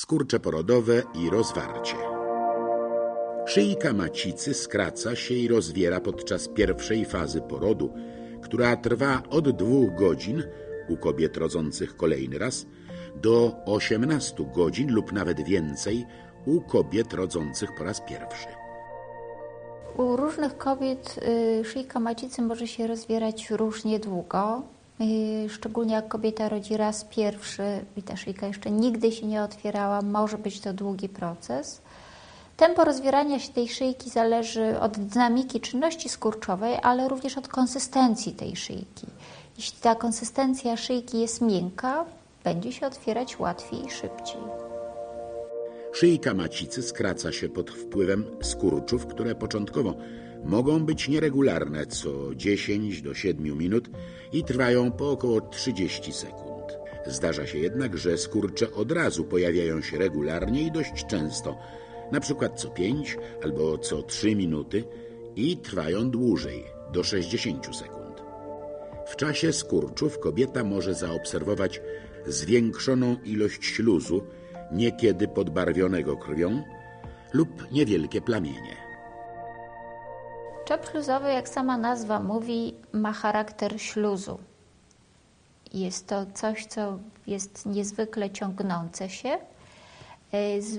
skurcze porodowe i rozwarcie. Szyjka macicy skraca się i rozwiera podczas pierwszej fazy porodu, która trwa od dwóch godzin u kobiet rodzących kolejny raz do 18 godzin lub nawet więcej u kobiet rodzących po raz pierwszy. U różnych kobiet y, szyjka macicy może się rozwierać różnie długo. Y, szczególnie jak kobieta rodzi raz pierwszy i ta szyjka jeszcze nigdy się nie otwierała, może być to długi proces. Tempo rozwierania się tej szyjki zależy od dynamiki czynności skurczowej, ale również od konsystencji tej szyjki. Jeśli ta konsystencja szyjki jest miękka, będzie się otwierać łatwiej i szybciej. Szyjka macicy skraca się pod wpływem skurczów, które początkowo mogą być nieregularne co 10 do 7 minut i trwają po około 30 sekund. Zdarza się jednak, że skurcze od razu pojawiają się regularnie i dość często, na przykład co 5 albo co 3 minuty i trwają dłużej, do 60 sekund. W czasie skurczów kobieta może zaobserwować zwiększoną ilość śluzu, niekiedy podbarwionego krwią, lub niewielkie plamienie. Czep śluzowy, jak sama nazwa mówi, ma charakter śluzu. Jest to coś, co jest niezwykle ciągnące się.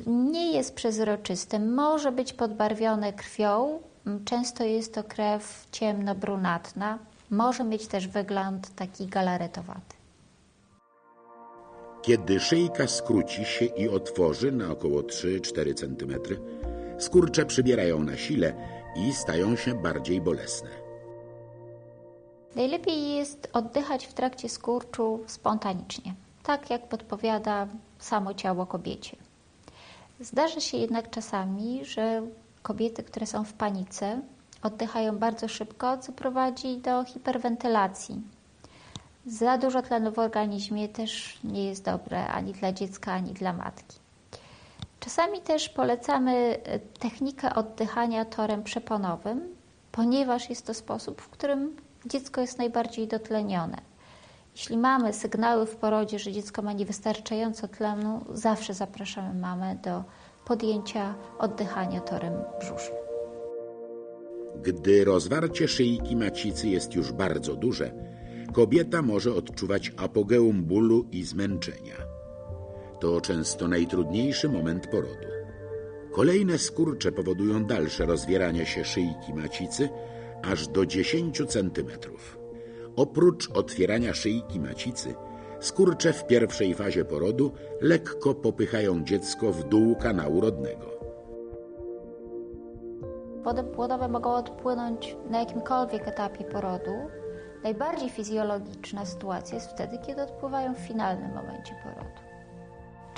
Nie jest przezroczyste, może być podbarwione krwią. Często jest to krew ciemno-brunatna. Może mieć też wygląd taki galaretowaty. Kiedy szyjka skróci się i otworzy na około 3-4 cm, skurcze przybierają na sile i stają się bardziej bolesne. Najlepiej jest oddychać w trakcie skurczu spontanicznie, tak jak podpowiada samo ciało kobiecie. Zdarza się jednak czasami, że kobiety, które są w panice, oddychają bardzo szybko, co prowadzi do hiperwentylacji. Za dużo tlenu w organizmie też nie jest dobre ani dla dziecka, ani dla matki. Czasami też polecamy e, technikę oddychania torem przeponowym, ponieważ jest to sposób, w którym dziecko jest najbardziej dotlenione. Jeśli mamy sygnały w porodzie, że dziecko ma niewystarczająco tlenu, zawsze zapraszamy mamę do podjęcia oddychania torem brzusznym. Gdy rozwarcie szyjki macicy jest już bardzo duże, kobieta może odczuwać apogeum bólu i zmęczenia. To często najtrudniejszy moment porodu. Kolejne skurcze powodują dalsze rozwieranie się szyjki macicy aż do 10 cm. Oprócz otwierania szyjki macicy, skurcze w pierwszej fazie porodu lekko popychają dziecko w dół kanału rodnego. Wody płodowe mogą odpłynąć na jakimkolwiek etapie porodu. Najbardziej fizjologiczna sytuacja jest wtedy, kiedy odpływają w finalnym momencie porodu.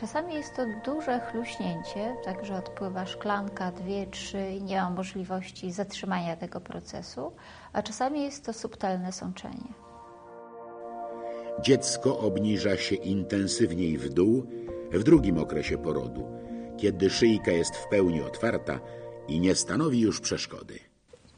Czasami jest to duże chluśnięcie, także odpływa szklanka, dwie, trzy i nie ma możliwości zatrzymania tego procesu, a czasami jest to subtelne sączenie. Dziecko obniża się intensywniej w dół w drugim okresie porodu, kiedy szyjka jest w pełni otwarta i nie stanowi już przeszkody.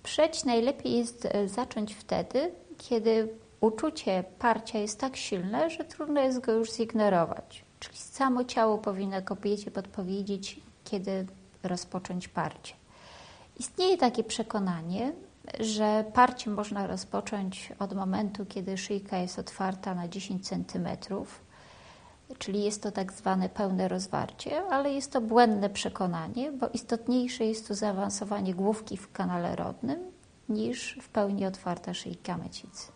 Przeć najlepiej jest e, zacząć wtedy, kiedy uczucie parcia jest tak silne, że trudno jest go już zignorować. Czyli samo ciało powinno kobiecie podpowiedzieć, kiedy rozpocząć parcie. Istnieje takie przekonanie, że parcie można rozpocząć od momentu, kiedy szyjka jest otwarta na 10 cm, czyli jest to tak zwane pełne rozwarcie, ale jest to błędne przekonanie, bo istotniejsze jest to zaawansowanie główki w kanale rodnym niż w pełni otwarta szyjka macicy.